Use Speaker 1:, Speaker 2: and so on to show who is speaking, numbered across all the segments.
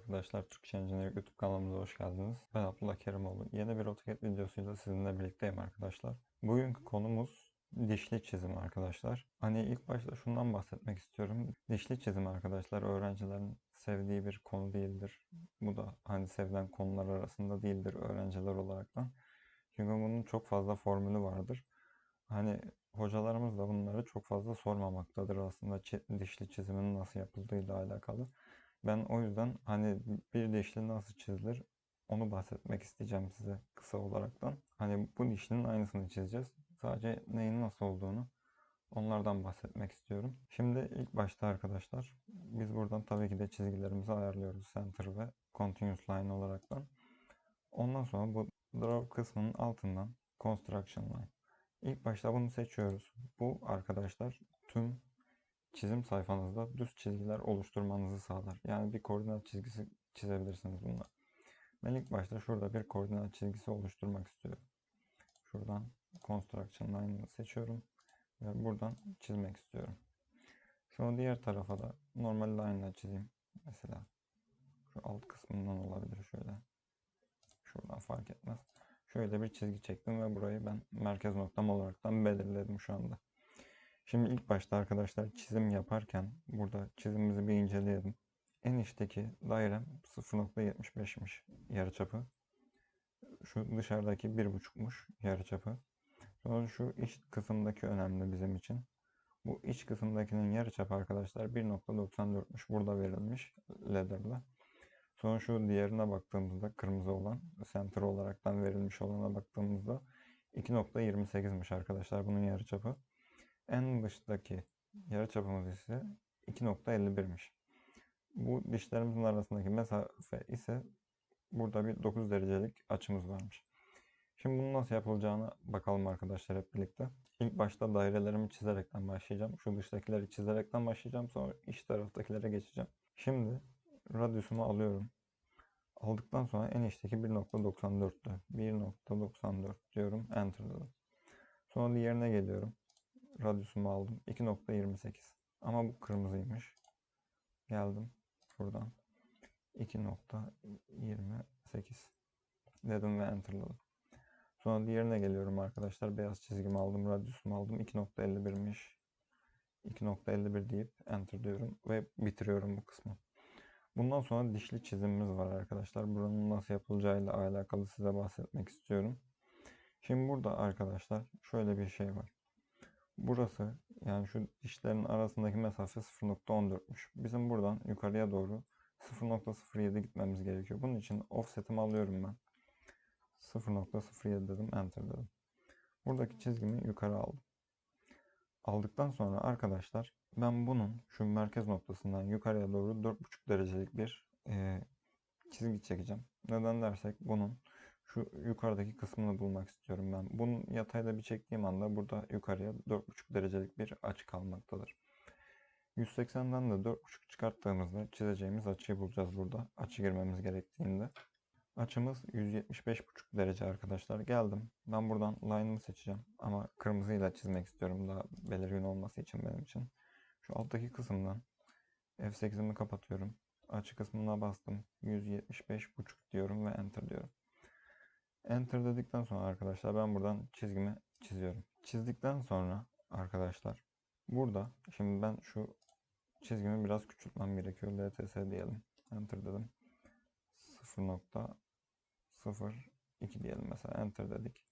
Speaker 1: arkadaşlar, Türkçe Engineer YouTube kanalımıza hoş geldiniz. Ben Abdullah Kerimoğlu. Yeni bir AutoCAD videosuyla sizinle birlikteyim arkadaşlar. Bugünkü konumuz dişli çizim arkadaşlar. Hani ilk başta şundan bahsetmek istiyorum. Dişli çizim arkadaşlar öğrencilerin sevdiği bir konu değildir. Bu da hani sevilen konular arasında değildir öğrenciler olaraktan. Çünkü bunun çok fazla formülü vardır. Hani hocalarımız da bunları çok fazla sormamaktadır aslında dişli çizimin nasıl yapıldığıyla alakalı. Ben o yüzden hani bir dişli nasıl çizilir onu bahsetmek isteyeceğim size kısa olaraktan. Hani bu dişlinin aynısını çizeceğiz. Sadece neyin nasıl olduğunu onlardan bahsetmek istiyorum. Şimdi ilk başta arkadaşlar biz buradan tabii ki de çizgilerimizi ayarlıyoruz. Center ve Continuous Line olaraktan. Ondan sonra bu Draw kısmının altından Construction Line. İlk başta bunu seçiyoruz. Bu arkadaşlar tüm çizim sayfanızda düz çizgiler oluşturmanızı sağlar. Yani bir koordinat çizgisi çizebilirsiniz bununla. Ben ilk başta şurada bir koordinat çizgisi oluşturmak istiyorum. Şuradan Construction Line'ı seçiyorum ve buradan çizmek istiyorum. Sonra diğer tarafa da normal line'la çizeyim. Mesela şu alt kısmından olabilir şöyle. Şuradan fark etmez. Şöyle bir çizgi çektim ve burayı ben merkez noktam olaraktan belirledim şu anda. Şimdi ilk başta arkadaşlar çizim yaparken burada çizimimizi bir inceleyelim. En içteki dairem 0.75'miş yarıçapı. Şu dışarıdaki 1.5'muş yarıçapı. Sonra şu iç kısımdaki önemli bizim için. Bu iç kısımdakinin yarıçapı arkadaşlar 1.94'müş. Burada verilmiş ladder'la. Sonra şu diğerine baktığımızda kırmızı olan center olaraktan verilmiş olana baktığımızda 2.28'miş arkadaşlar bunun yarıçapı. En dıştaki yarıçapımız ise 2.51'miş. Bu dişlerimizin arasındaki mesafe ise burada bir 9 derecelik açımız varmış. Şimdi bunun nasıl yapılacağını bakalım arkadaşlar hep birlikte. İlk başta dairelerimi çizerekten başlayacağım. Şu dıştakileri çizerekten başlayacağım. Sonra iç taraftakilere geçeceğim. Şimdi radyusumu alıyorum. Aldıktan sonra en içteki 1.94'tü. 1.94 diyorum. Enter dedim. Sonra diğerine geliyorum. Radyusumu aldım. 2.28. Ama bu kırmızıymış. Geldim. Buradan. 2.28 dedim ve enterladım. Sonra diğerine geliyorum arkadaşlar. Beyaz çizgimi aldım. Radyusumu aldım. 2.51'miş. 2.51 deyip enter diyorum ve bitiriyorum bu kısmı. Bundan sonra dişli çizimimiz var arkadaşlar. Buranın nasıl yapılacağıyla alakalı size bahsetmek istiyorum. Şimdi burada arkadaşlar şöyle bir şey var. Burası yani şu dişlerin arasındaki mesafe 0.14'müş. Bizim buradan yukarıya doğru 0.07 gitmemiz gerekiyor. Bunun için offset'imi alıyorum ben. 0.07 dedim enter dedim. Buradaki çizgimi yukarı aldım. Aldıktan sonra arkadaşlar ben bunun şu merkez noktasından yukarıya doğru 4.5 derecelik bir e, çizgi çekeceğim. Neden dersek bunun şu yukarıdaki kısmını bulmak istiyorum ben. Bunun yatayda bir çektiğim anda burada yukarıya 4.5 derecelik bir açı kalmaktadır. 180'den de 4.5 çıkarttığımızda çizeceğimiz açıyı bulacağız burada. Açı girmemiz gerektiğinde. Açımız 175.5 derece arkadaşlar. Geldim. Ben buradan line'ımı seçeceğim. Ama kırmızıyla çizmek istiyorum daha belirgin olması için benim için. Şu alttaki kısımdan F8'imi kapatıyorum. Açı kısmına bastım. 175.5 diyorum ve enter diyorum. Enter dedikten sonra arkadaşlar ben buradan çizgimi çiziyorum. Çizdikten sonra arkadaşlar burada şimdi ben şu çizgimi biraz küçültmem gerekiyor. LTS diyelim. Enter dedim. 0.02 diyelim mesela enter dedik.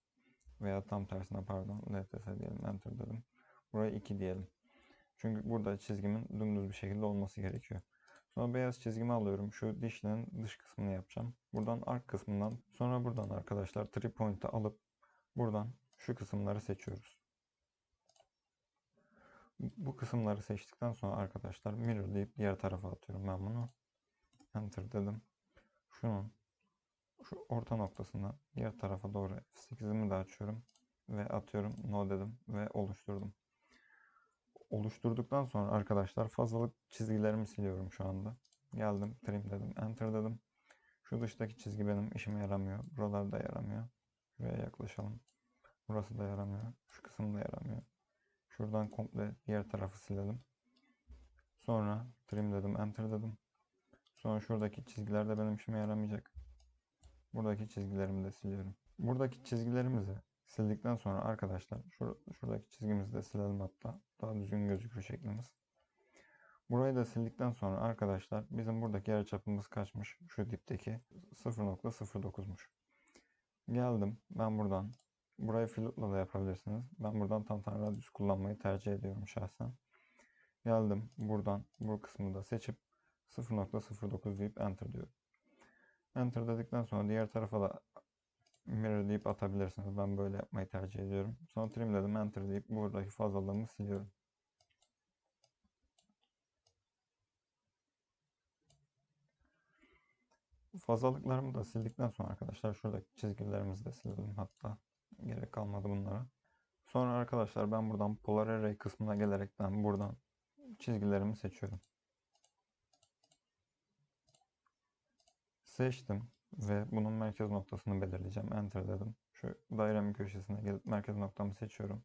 Speaker 1: Veya tam tersine pardon LTS diyelim enter dedim. Buraya 2 diyelim. Çünkü burada çizgimin dümdüz bir şekilde olması gerekiyor. Sonra beyaz çizgimi alıyorum. Şu dişlinin dış kısmını yapacağım. Buradan ark kısmından sonra buradan arkadaşlar three point'ı alıp buradan şu kısımları seçiyoruz. Bu kısımları seçtikten sonra arkadaşlar mirror deyip diğer tarafa atıyorum ben bunu. Enter dedim. Şunun şu orta noktasına diğer tarafa doğru F8'imi de açıyorum ve atıyorum no dedim ve oluşturdum. Oluşturduktan sonra arkadaşlar fazlalık çizgilerimi siliyorum şu anda. Geldim trim dedim enter dedim. Şu dıştaki çizgi benim işime yaramıyor. Buralarda yaramıyor. Şuraya yaklaşalım. Burası da yaramıyor. Şu kısım da yaramıyor. Şuradan komple diğer tarafı silelim. Sonra trim dedim enter dedim. Sonra şuradaki çizgiler de benim işime yaramayacak. Buradaki çizgilerimi de siliyorum. Buradaki çizgilerimizi sildikten sonra arkadaşlar şur- şuradaki çizgimizi de silelim hatta. Daha düzgün gözükür şeklimiz. Burayı da sildikten sonra arkadaşlar bizim buradaki yarıçapımız kaçmış? Şu dipteki 0.09'muş. Geldim ben buradan burayı filotla da yapabilirsiniz. Ben buradan tam tane radyüs kullanmayı tercih ediyorum şahsen. Geldim buradan bu kısmı da seçip 0.09 deyip enter diyorum. Enter dedikten sonra diğer tarafa da mirror deyip atabilirsiniz. Ben böyle yapmayı tercih ediyorum. Sonra trim dedim enter deyip buradaki fazlalığımı siliyorum. Fazlalıklarımı da sildikten sonra arkadaşlar şuradaki çizgilerimizi de silelim hatta gerek kalmadı bunlara. Sonra arkadaşlar ben buradan Polar Array kısmına gelerekten buradan çizgilerimi seçiyorum. Seçtim ve bunun merkez noktasını belirleyeceğim. Enter dedim. Şu dairemin köşesine gelip merkez noktamı seçiyorum.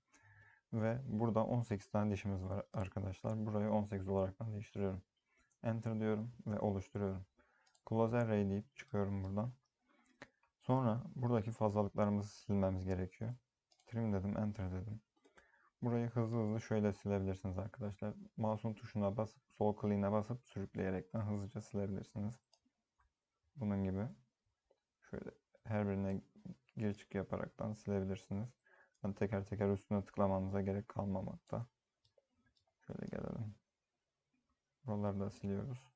Speaker 1: Ve burada 18 tane dişimiz var arkadaşlar. Burayı 18 olarak değiştiriyorum. Enter diyorum ve oluşturuyorum. Close Array deyip çıkıyorum buradan. Sonra buradaki fazlalıklarımızı silmemiz gerekiyor. Trim dedim, Enter dedim. Burayı hızlı hızlı şöyle silebilirsiniz arkadaşlar. Mouse'un tuşuna basıp, sol kliğine basıp sürükleyerekten hızlıca silebilirsiniz. Bunun gibi. Her birine gir çık yaparaktan silebilirsiniz. Yani teker teker üstüne tıklamanıza gerek kalmamakta. Şöyle gelelim. Buraları da siliyoruz.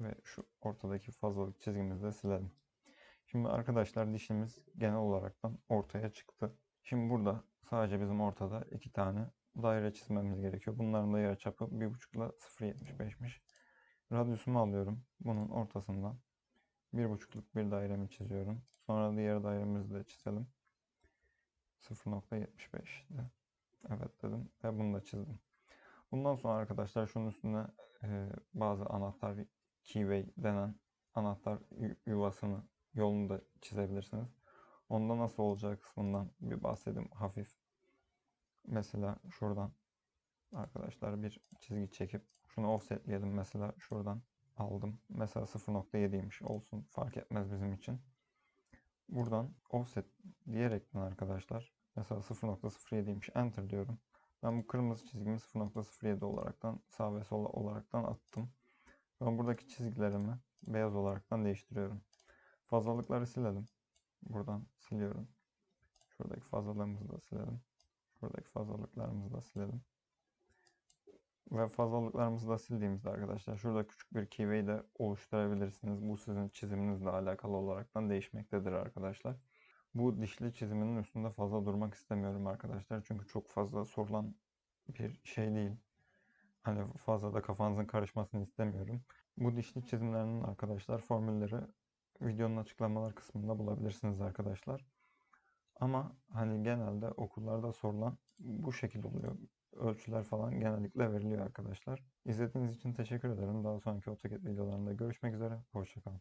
Speaker 1: Ve şu ortadaki fazlalık çizgimizi de silelim. Şimdi arkadaşlar dişimiz genel olaraktan ortaya çıktı. Şimdi burada sadece bizim ortada iki tane daire çizmemiz gerekiyor. Bunların da yarıçapı 1.5 ile 0.75'miş. Radyusumu alıyorum. Bunun ortasından 1.5'luk bir dairemi çiziyorum. Sonra diğer dairemizi de çizelim. 0.75'ti. Evet dedim ve bunu da çizdim. Bundan sonra arkadaşlar şunun üstüne e, bazı anahtar keyway denen anahtar yu- yuvasını yolunu da çizebilirsiniz. Onda nasıl olacağı kısmından bir bahsedeyim hafif. Mesela şuradan arkadaşlar bir çizgi çekip şunu offsetleyelim mesela şuradan aldım. Mesela 0.7'ymiş olsun fark etmez bizim için. Buradan offset diyerekten arkadaşlar mesela 0.07'ymiş enter diyorum. Ben bu kırmızı çizgimi 0.07 olaraktan sağ ve sol olaraktan attım. Ben buradaki çizgilerimi beyaz olaraktan değiştiriyorum. Fazlalıkları silelim. Buradan siliyorum. Şuradaki fazlalığımızı da silelim. Buradaki fazlalıklarımızı da silelim. Ve fazlalıklarımızı da sildiğimizde arkadaşlar şurada küçük bir keyway de oluşturabilirsiniz. Bu sizin çiziminizle alakalı olaraktan değişmektedir arkadaşlar. Bu dişli çiziminin üstünde fazla durmak istemiyorum arkadaşlar. Çünkü çok fazla sorulan bir şey değil. Hani fazla da kafanızın karışmasını istemiyorum. Bu dişli çizimlerinin arkadaşlar formülleri videonun açıklamalar kısmında bulabilirsiniz arkadaşlar. Ama hani genelde okullarda sorulan bu şekil oluyor. Ölçüler falan genellikle veriliyor arkadaşlar. İzlediğiniz için teşekkür ederim. Daha sonraki AutoCAD videolarında görüşmek üzere. Hoşçakalın.